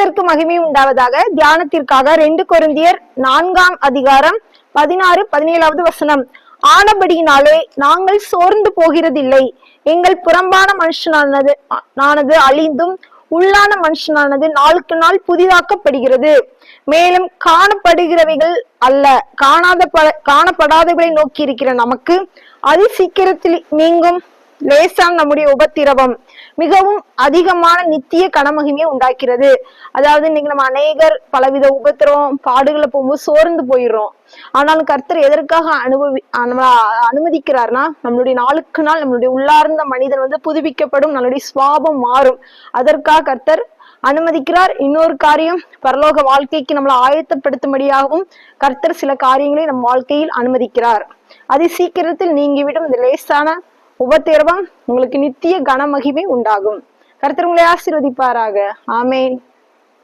கர்த்தருக்கு மகிமை உண்டாவதாக தியானத்திற்காக ரெண்டு கொரிந்தியர் நான்காம் அதிகாரம் பதினாறு பதினேழாவது வசனம். ஆனபடியினாலே நாங்கள் சோர்ந்து போகிறதில்லை. எங்கள் புறம்பான மனுஷனானது ஆனது அழிந்தும் உள்ளான மனுஷனானது நாளுக்கு நாள் புதிதாக்கப்படுகிறது. மேலும் காணப்படுகிறவைகள் அல்ல. காணாத காணப்படாதவர்களை நோக்கி இருக்கிற நமக்கு அதி சீக்கிரத்தில் நீங்கும் லேசான் நம்முடைய உபத்திரவம் மிகவும் அதிகமான நித்திய கனமகிமையை உண்டாக்கிறது. அதாவது இன்னைக்கு நம்ம அநேகர் பலவித உபத்திரவம் பாடுகளை போகும்போது சோர்ந்து போயிடுறோம். ஆனாலும் கர்த்தர் எதற்காக அனுபவி அஹ் அனுமதிக்கிறார்னா நம்மளுடைய நாளுக்கு நாள் நம்மளுடைய உள்ளார்ந்த மனிதன் வந்து புதுப்பிக்கப்படும் நம்மளுடைய சுவாபம் மாறும். அதற்காக கர்த்தர் அனுமதிக்கிறார். இன்னொரு காரியம் பரலோக வாழ்க்கைக்கு நம்மளை ஆயத்தப்படுத்தும்படியாகவும் கர்த்தர் சில காரியங்களை நம் வாழ்க்கையில் அனுமதிக்கிறார். அதி சீக்கிரத்தில் நீங்கிவிடும் இந்த லேசான உபத்திரவம் உங்களுக்கு நித்திய கனமகிமை உண்டாகும். கருத்தர் உங்களை ஆசீர்வதிப்பாராக. ஆமேன்.